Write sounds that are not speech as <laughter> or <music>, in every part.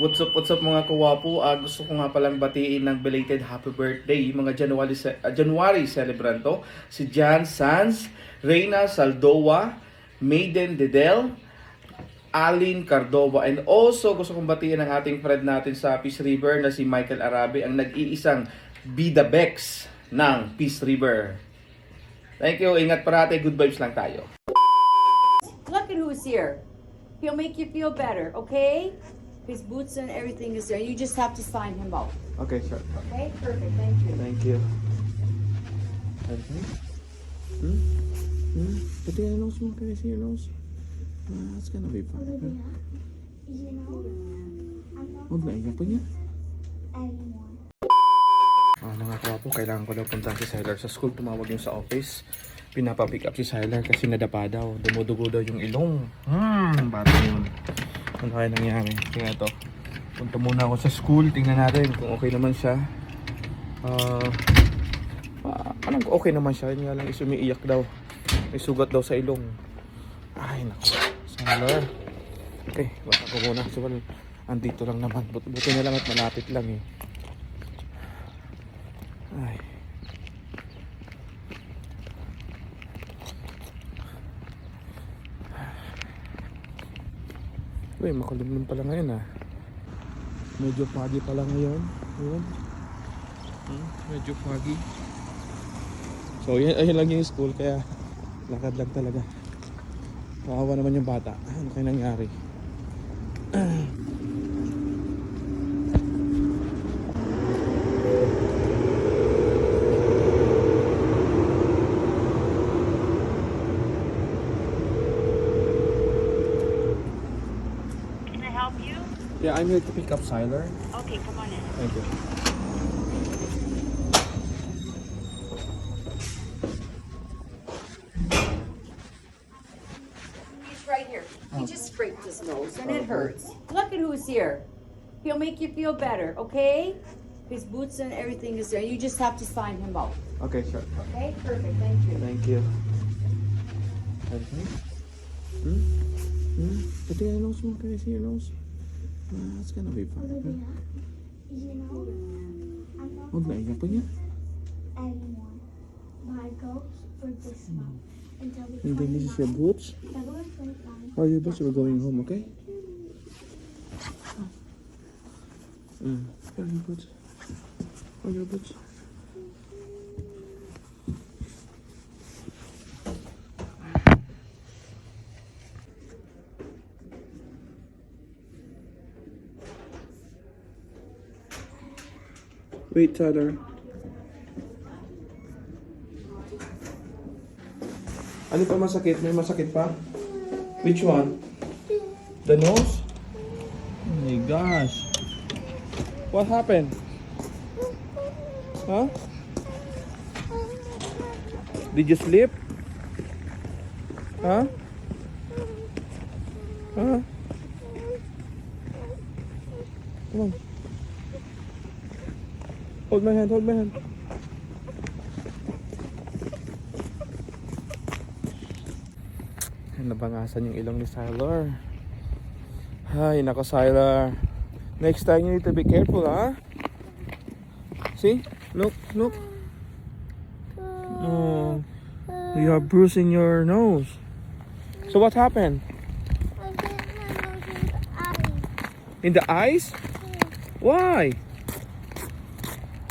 What's up, what's up mga kawapo? Ah, gusto ko nga palang batiin ng belated happy birthday mga January, ah, January celebranto. Si Jan Sanz, Reina Saldoa, Maiden Dedel, Alin Cardova. And also gusto kong batiin ang ating friend natin sa Peace River na si Michael Arabe, ang nag-iisang Bida Bex ng Peace River. Thank you. Ingat parate. Good vibes lang tayo. Look at who's here. He'll make you feel better, okay? His boots and everything is there. You just have to sign him out. Okay, sure. Okay? Perfect. Thank you. Thank you. Okay. Hmm? Hmm? Pati yung nose mo. Can I see your nose? Ah, it's gonna be fine. Olivia, you know, I'm not Huwag na iyak pa niya. anyone. Ah, mga kawapo, kailangan ko daw punta si Sylar sa school. Tumawag yung sa office. Pinapapick up si Sylar kasi nadapa daw. Dumudugo daw yung ilong. Hmm, bata yun. Ano kaya nangyari? Kaya to. Punta muna ako sa school. Tingnan natin kung okay naman siya. Ah, ah, anong okay naman siya? Yun nga lang is umiiyak daw. May sugat daw sa ilong. Ay, naku. Sylar. Okay, wala ko muna. So, well, andito lang naman. But, buti na lang at malapit lang eh. Ay. Uy, makulimlim pala ngayon ah. Medyo foggy pala ngayon. Ayun. Hmm, medyo foggy. So, yun, ayun lang yung school kaya lakad lang talaga. Kawawa naman yung bata. Ano kaya nangyari? <clears throat> Yeah, I'm here to pick up Siler. Okay, come on in. Thank you. He's right here. He just scraped his nose and it hurts. Look at who's here. He'll make you feel better, okay? His boots and everything is there. You just have to sign him out. Okay, sure. Okay? Perfect. Thank you. Thank you. Okay. Hmm? Hmm? Pati yung nose mo. Can I see your nose? Ah, it's gonna be fine. Olivia, you know, I'm not Huwag na iyak pa niya. anyone. My goals for this month until the And then this is your 29th. boots. February 29th. How are your boots? We're going home, okay? Mm. Where are your boots? Where are your boots? Wait, Tyler. Ano pa masakit? May masakit pa? Which one? The nose? Oh my gosh. What happened? Huh? Did you sleep? Huh? Huh? Come on. Hold my hand, hold my hand. Nabangasan yung ilong ni Sylar. Ay, nako Sylar. Next time you need to be careful, ha? See? Look, look. Oh, you are bruising your nose. So what happened? I get my nose in the eye. In the eyes? Why?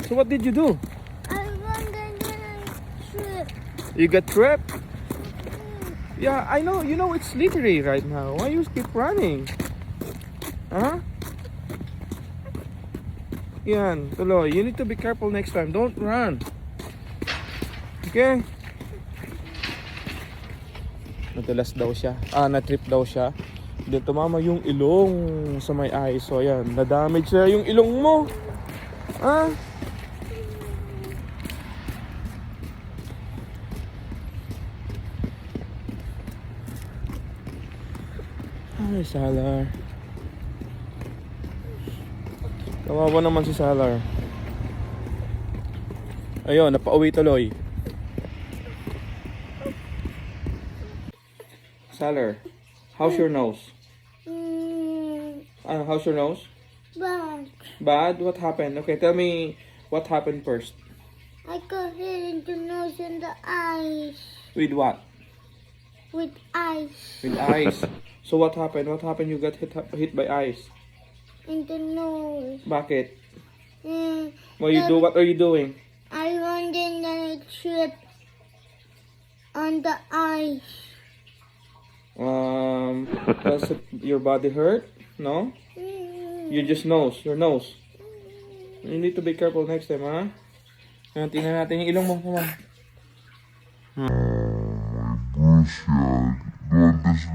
So what did you do? I trip. You got tripped? Yeah, I know. You know it's slippery right now. Why you keep running? Huh? Yan, tuloy. You need to be careful next time. Don't run. Okay? Nadulas daw siya. Ah, na-trip daw siya. Then tumama yung ilong sa may eyes. So yan, na-damage na yung ilong mo. Ah? Ay, Salar. Kawawa naman si Salar. Ayun, napauwi tuloy. Salar, how's your nose? Mm, Ah, how's your nose? But Bad? What happened? Okay, tell me what happened first. I got hit in the nose and the eyes With what? With ice With ice. So what happened? What happened? You got hit hit by ice. in the nose. Bakit? And What you do? What are you doing? I went in the trip on the ice. Um, does it, your body hurt? No? You just nose, your nose. You need to be careful next time, ha? Ayan, tingnan natin yung ilong mo. Come on. bullshit. Don't this